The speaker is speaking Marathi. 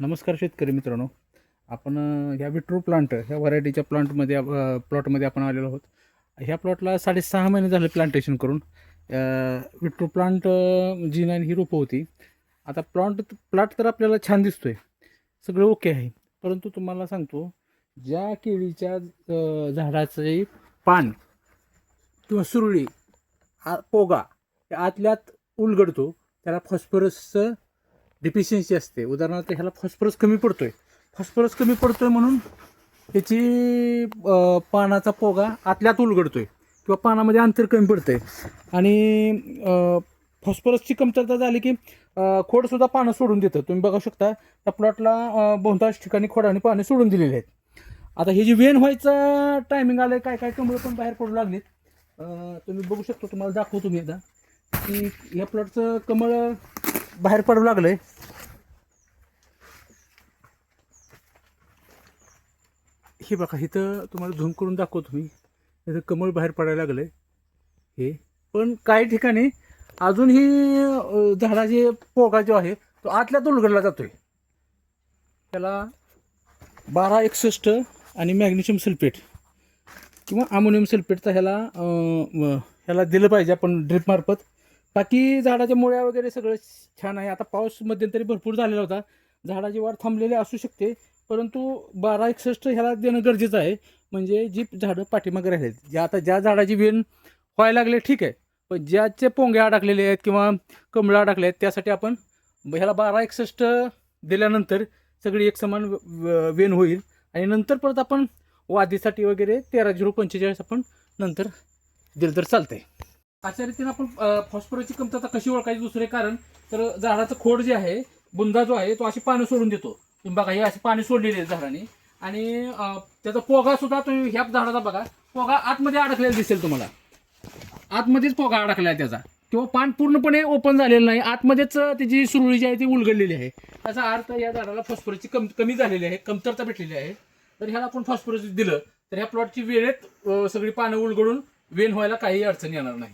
नमस्कार शेतकरी मित्रांनो. आपण ह्या विट्रो प्लांट ह्या व्हरायटीच्या प्लांटमध्ये प्लॉटमध्ये आपण आलेलो आहोत. ह्या प्लॉटला साडेसहा महिने झाले प्लांटेशन करून. विट्रो प्लांट जी नाईन ही रोपं होती. आता प्लांट प्लॉट तर आपल्याला छान दिसतो आहे सगळं ओके आहे. परंतु तुम्हाला सांगतो ज्या केळीच्या झाडाचे पान किंवा सुरळी आ- पोगा आतल्यात उलगडतो त्याला फॉस्फरसचं डिफिशियन्सी असते. उदाहरणार्थ ह्याला फॉस्फरस कमी पडतोय. फॉस्फरस कमी पडतोय म्हणून त्याची पानाचा पोगा आतल्यात उलगडतोय किंवा पानामध्ये अंतर कमी पडतंय. आणि फॉस्फरसची कमतरता झाली की खोडसुद्धा पानं सोडून देतं. तुम्ही बघू शकता त्या प्लॉटला बहुतांश ठिकाणी खोडाने पाने सोडून दिलेली आहेत. आता हे जी वेन व्हायचं टायमिंग आलंय काय काय कमळ पण बाहेर पडू लागलीत. तुम्ही बघू शकता तुम्हाला दाखवतो मी एकदा. की या प्लॉटचं कमळ बाहेर पडू लागलंय. हे बघा इथं तुम्हाला झूम करून दाखवतो मी. इथं कमळ बाहेर पडायला लागलंय. हे पण काही ठिकाणी अजूनही झाडाचे पोगा जो आहे तो आतल्यात उलगडला जातोय. त्याला बारा एकसष्ट आणि मॅग्नेशियम सल्फेट किंवा अमोनियम सल्फेटचा ह्याला ह्याला दिलं पाहिजे आपण ड्रिपमार्फत बाकी झाडाच्या मुळ्या वगैरे सगळं छान आहे. आता पाऊस मध्यंतरी भरपूर झालेला होता. झाडाची वाढ थांबलेली असू शकते परंतु बारा एकसष्ट ह्याला देणं गरजेचं आहे. म्हणजे जी झाडं पाठीमागे राहिलेत. ज्या आता ज्या झाडाची वेण व्हायला लागले ठीक आहे. पण ज्याचे पोंगे अडकलेले आहेत किंवा कमळं अडकले आहेत त्यासाठी आपण ह्याला बारा एकसष्ट दिल्यानंतर सगळी एक समान व- वेण होईल. आणि नंतर परत आपण वादीसाठी वगैरे तेरा झिरो पंचेचाळीस आपण नंतर दिलं तर चालतंय. अशा रीतीने आपण फॉस्फरसची कमतरता कशी ओळखायची दुसरे कारण तर झाडाचं खोड जे आहे बुंदा जो आहे तो अशी पानं सोडून देतो. तुम्ही बघा हे अशी पाणी सोडलेली आहेत झाडाने. आणि त्याचा पोगा सुद्धा तुम्ही ह्या झाडाचा बघा. पोगा आतमध्ये अडकलेला दिसेल तुम्हाला. आतमध्येच पोगा अडकला आहे त्याचा. किंवा पान पूर्णपणे ओपन झालेलं नाही. आतमध्येच त्याची सुरळी जी आहे ती उलगडलेली आहे. त्याचा अर्थ या झाडाला फॉस्फरसची कम कमी झालेली आहे कमतरता भेटलेली आहे. तर ह्याला आपण फॉस्फरस दिलं. तर ह्या प्लॉटची वेळेत सगळी पानं उलगडून वेन व्हायला काही अडचण येणार नाही.